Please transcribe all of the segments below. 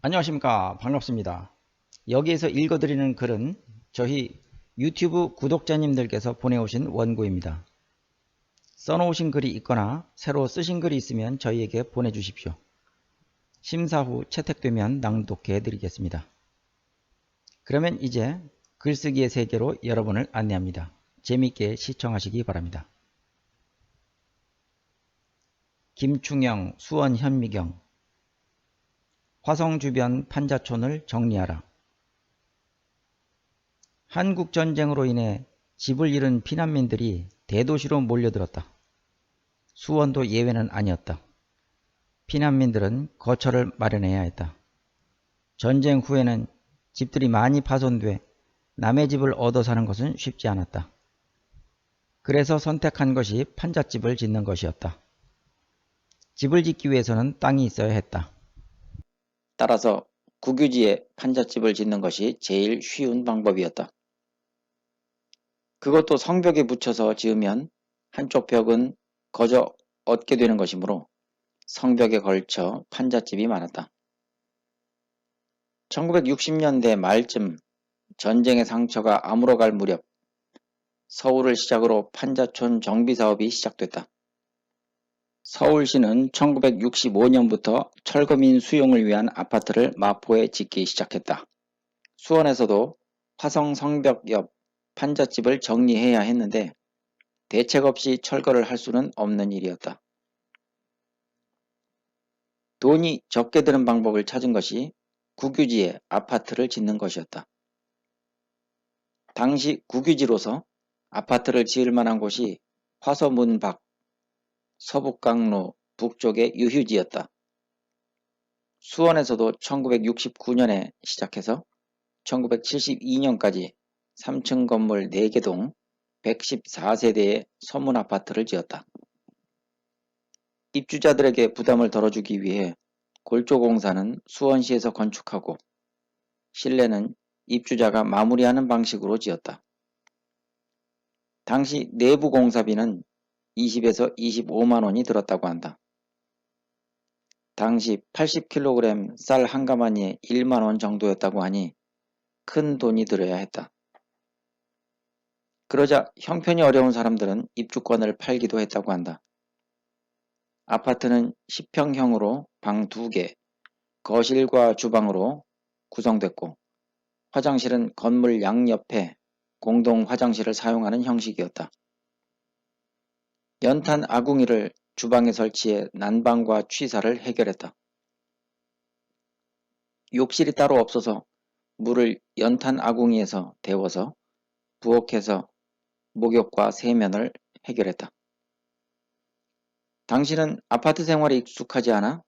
안녕하십니까. 반갑습니다. 여기에서 읽어드리는 글은 저희 유튜브 구독자님들께서 보내오신 원고입니다. 써놓으신 글이 있거나 새로 쓰신 글이 있으면 저희에게 보내주십시오. 심사 후 채택되면 낭독해 드리겠습니다. 그러면 이제 글쓰기의 세계로 여러분을 안내합니다. 재미있게 시청하시기 바랍니다. 김충영, 수원 현미경 화성 주변 판자촌을 정리하라. 한국 전쟁으로 인해 집을 잃은 피난민들이 대도시로 몰려들었다. 수원도 예외는 아니었다. 피난민들은 거처를 마련해야 했다. 전쟁 후에는 집들이 많이 파손돼 남의 집을 얻어 사는 것은 쉽지 않았다. 그래서 선택한 것이 판잣집을 짓는 것이었다. 집을 짓기 위해서는 땅이 있어야 했다. 따라서 국유지에 판잣집을 짓는 것이 제일 쉬운 방법이었다. 그것도 성벽에 붙여서 지으면 한쪽 벽은 거저 얻게 되는 것이므로 성벽에 걸쳐 판잣집이 많았다. 1960년대 말쯤 전쟁의 상처가 아물어갈 무렵 서울을 시작으로 판자촌 정비 사업이 시작됐다. 서울시는 1965년부터 철거민 수용을 위한 아파트를 마포에 짓기 시작했다. 수원에서도 화성 성벽 옆 판잣집을 정리해야 했는데 대책 없이 철거를 할 수는 없는 일이었다. 돈이 적게 드는 방법을 찾은 것이 국유지에 아파트를 짓는 것이었다. 당시 국유지로서 아파트를 지을 만한 곳이 화서문 밖 서북강로 북쪽의 유휴지였다. 수원에서도 1969년에 시작해서 1972년까지 3층 건물 4개 동 114세대의 서문 아파트를 지었다. 입주자들에게 부담을 덜어주기 위해 골조공사는 수원시에서 건축하고 실내는 입주자가 마무리하는 방식으로 지었다. 당시 내부 공사비는 20에서 25만 원이 들었다고 한다. 당시 80kg 쌀 한 가마니에 1만 원 정도였다고 하니 큰 돈이 들어야 했다. 그러자 형편이 어려운 사람들은 입주권을 팔기도 했다고 한다. 아파트는 10평형으로 방 2개, 거실과 주방으로 구성됐고 화장실은 건물 양옆에 공동 화장실을 사용하는 형식이었다. 연탄 아궁이를 주방에 설치해 난방과 취사를 해결했다. 욕실이 따로 없어서 물을 연탄 아궁이에서 데워서 부엌에서 목욕과 세면을 해결했다. 당신은 아파트 생활에 익숙하지 않아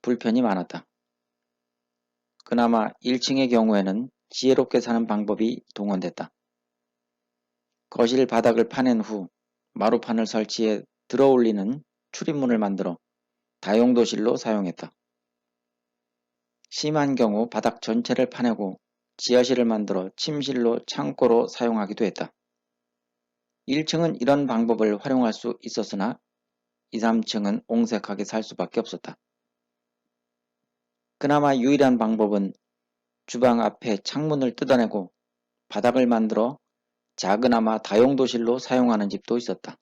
불편이 많았다. 그나마 1층의 경우에는 지혜롭게 사는 방법이 동원됐다. 거실 바닥을 파낸 후 마루판을 설치해 들어올리는 출입문을 만들어 다용도실로 사용했다. 심한 경우 바닥 전체를 파내고 지하실을 만들어 침실로 창고로 사용하기도 했다. 1층은 이런 방법을 활용할 수 있었으나 2, 3층은 옹색하게 살 수밖에 없었다. 그나마 유일한 방법은 주방 앞에 창문을 뜯어내고 바닥을 만들어 작은아마 다용도실로 사용하는 집도 있었다.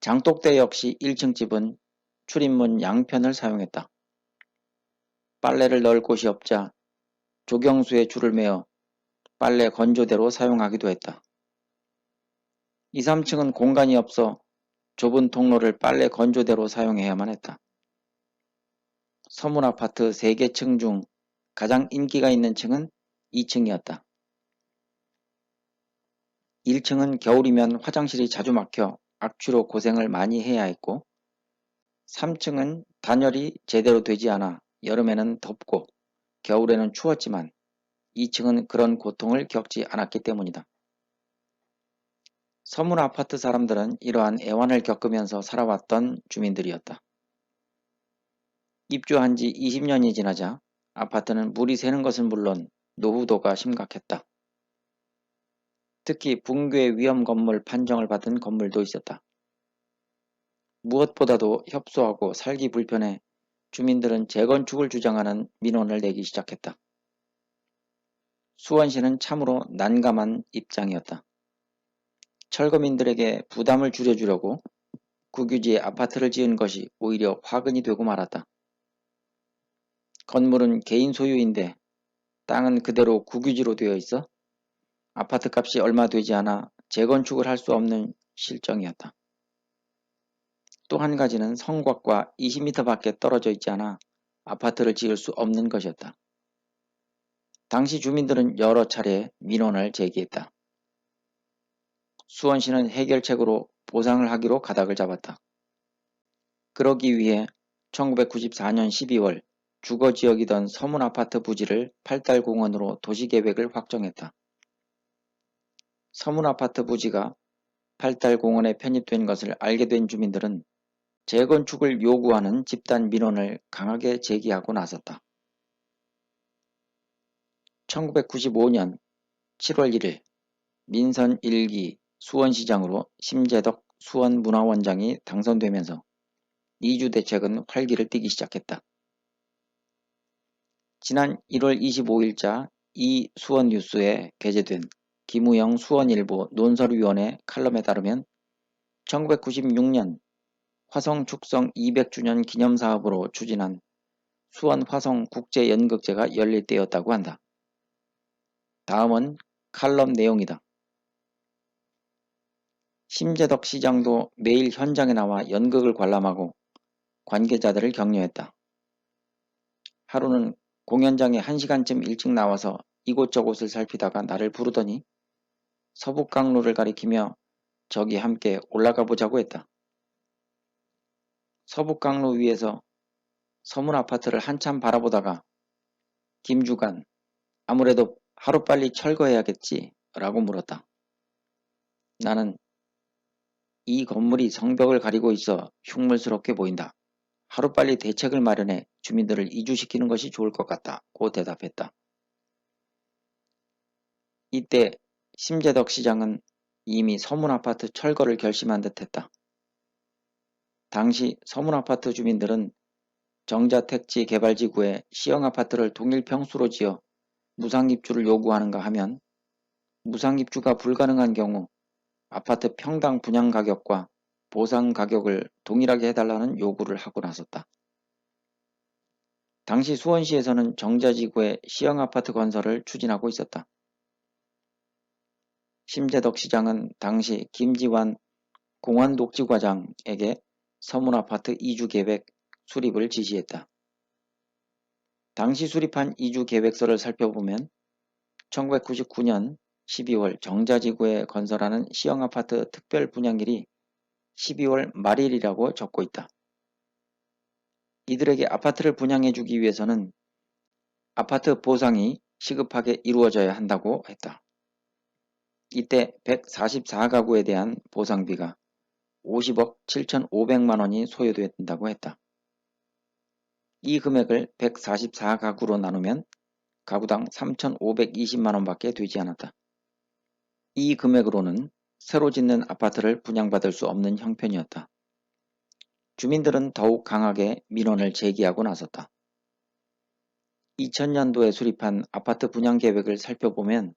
장독대 역시 1층 집은 출입문 양편을 사용했다. 빨래를 넣을 곳이 없자 조경수에 줄을 매어 빨래 건조대로 사용하기도 했다. 2, 3층은 공간이 없어 좁은 통로를 빨래 건조대로 사용해야만 했다. 서문 아파트 3개 층 중 가장 인기가 있는 층은 2층이었다. 1층은 겨울이면 화장실이 자주 막혀 악취로 고생을 많이 해야 했고 3층은 단열이 제대로 되지 않아 여름에는 덥고 겨울에는 추웠지만 2층은 그런 고통을 겪지 않았기 때문이다. 서문 아파트 사람들은 이러한 애환을 겪으면서 살아왔던 주민들이었다. 입주한 지 20년이 지나자 아파트는 물이 새는 것은 물론 노후도가 심각했다. 특히 붕괴 위험 건물 판정을 받은 건물도 있었다. 무엇보다도 협소하고 살기 불편해 주민들은 재건축을 주장하는 민원을 내기 시작했다. 수원시는 참으로 난감한 입장이었다. 철거민들에게 부담을 줄여주려고 국유지에 아파트를 지은 것이 오히려 화근이 되고 말았다. 건물은 개인 소유인데 땅은 그대로 국유지로 되어 있어 아파트 값이 얼마 되지 않아 재건축을 할 수 없는 실정이었다. 또 한 가지는 성곽과 20m 밖에 떨어져 있지 않아 아파트를 지을 수 없는 것이었다. 당시 주민들은 여러 차례 민원을 제기했다. 수원시는 해결책으로 보상을 하기로 가닥을 잡았다. 그러기 위해 1994년 12월 주거지역이던 서문 아파트 부지를 팔달공원으로 도시계획을 확정했다. 서문 아파트 부지가 팔달공원에 편입된 것을 알게 된 주민들은 재건축을 요구하는 집단 민원을 강하게 제기하고 나섰다. 1995년 7월 1일 민선 1기 수원시장으로 심재덕 수원문화원장이 당선되면서 이주 대책은 활기를 띠기 시작했다. 지난 1월 25일자 이 수원뉴스에 게재된 김우영 수원일보 논설위원회 칼럼에 따르면 1996년 화성 축성 200주년 기념사업으로 추진한 수원 화성 국제연극제가 열릴 때였다고 한다. 다음은 칼럼 내용이다. 심재덕 시장도 매일 현장에 나와 연극을 관람하고 관계자들을 격려했다. 하루는 공연장에 1시간쯤 일찍 나와서 이곳저곳을 살피다가 나를 부르더니 서북강로를 가리키며 저기 함께 올라가 보자고 했다. 서북강로 위에서 서문 아파트를 한참 바라보다가 김주간 아무래도 하루빨리 철거해야겠지 라고 물었다. 나는 이 건물이 성벽을 가리고 있어 흉물스럽게 보인다. 하루빨리 대책을 마련해 주민들을 이주시키는 것이 좋을 것 같다고 대답했다. 이때 심재덕 시장은 이미 서문아파트 철거를 결심한 듯했다. 당시 서문아파트 주민들은 정자택지 개발지구에 시형아파트를 동일 평수로 지어 무상입주를 요구하는가 하면 무상입주가 불가능한 경우 아파트 평당 분양 가격과 보상 가격을 동일하게 해달라는 요구를 하고 나섰다. 당시 수원시에서는 정자지구에 시형아파트 건설을 추진하고 있었다. 심재덕 시장은 당시 김지환 공원독지과장에게 서문아파트 이주계획 수립을 지시했다. 당시 수립한 이주계획서를 살펴보면 1999년 12월 정자지구에 건설하는 시형아파트 특별 분양일이 12월 말일이라고 적고 있다. 이들에게 아파트를 분양해주기 위해서는 아파트 보상이 시급하게 이루어져야 한다고 했다. 이때 144가구에 대한 보상비가 50억 7,500만 원이 소요된다고 했다. 이 금액을 144가구로 나누면 가구당 3,520만 원밖에 되지 않았다. 이 금액으로는 새로 짓는 아파트를 분양받을 수 없는 형편이었다. 주민들은 더욱 강하게 민원을 제기하고 나섰다. 2000년도에 수립한 아파트 분양 계획을 살펴보면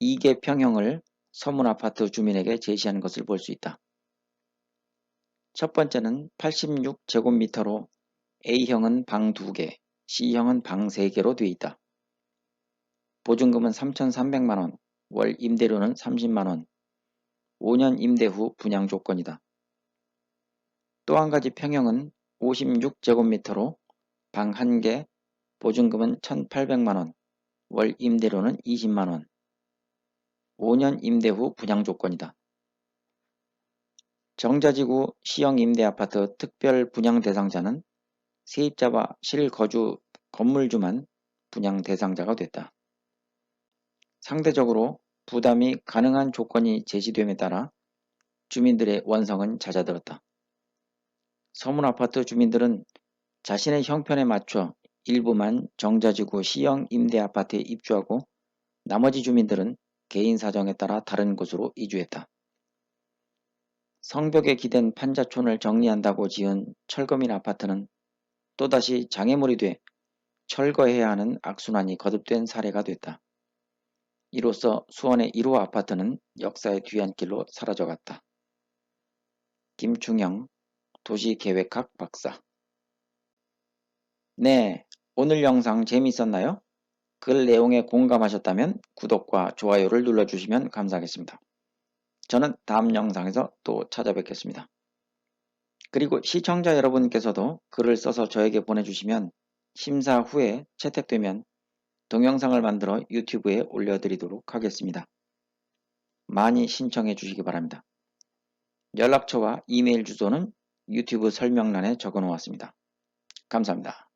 2개 평형을 서문 아파트 주민에게 제시한 것을 볼 수 있다. 첫 번째는 86제곱미터로 A형은 방 2개, C형은 방 3개로 되어 있다. 보증금은 3,300만원, 월 임대료는 30만원, 5년 임대 후 분양 조건이다. 또 한 가지 평형은 56제곱미터로 방 1개, 보증금은 1,800만원, 월 임대료는 20만원, 5년 임대 후 분양 조건이다. 정자지구 시형 임대 아파트 특별 분양 대상자는 세입자와 실거주 건물주만 분양 대상자가 됐다. 상대적으로 부담이 가능한 조건이 제시됨에 따라 주민들의 원성은 잦아들었다. 서문 아파트 주민들은 자신의 형편에 맞춰 일부만 정자지구 시형 임대 아파트에 입주하고 나머지 주민들은 개인 사정에 따라 다른 곳으로 이주했다. 성벽에 기댄 판자촌을 정리한다고 지은 철거민 아파트는 또다시 장애물이 돼 철거해야 하는 악순환이 거듭된 사례가 됐다. 이로써 수원의 1호 아파트는 역사의 뒤안길로 사라져갔다. 김충영 도시계획학 박사 네, 오늘 영상 재미있었나요? 글 내용에 공감하셨다면 구독과 좋아요를 눌러주시면 감사하겠습니다. 저는 다음 영상에서 또 찾아뵙겠습니다. 그리고 시청자 여러분께서도 글을 써서 저에게 보내주시면 심사 후에 채택되면 동영상을 만들어 유튜브에 올려드리도록 하겠습니다. 많이 신청해 주시기 바랍니다. 연락처와 이메일 주소는 유튜브 설명란에 적어 놓았습니다. 감사합니다.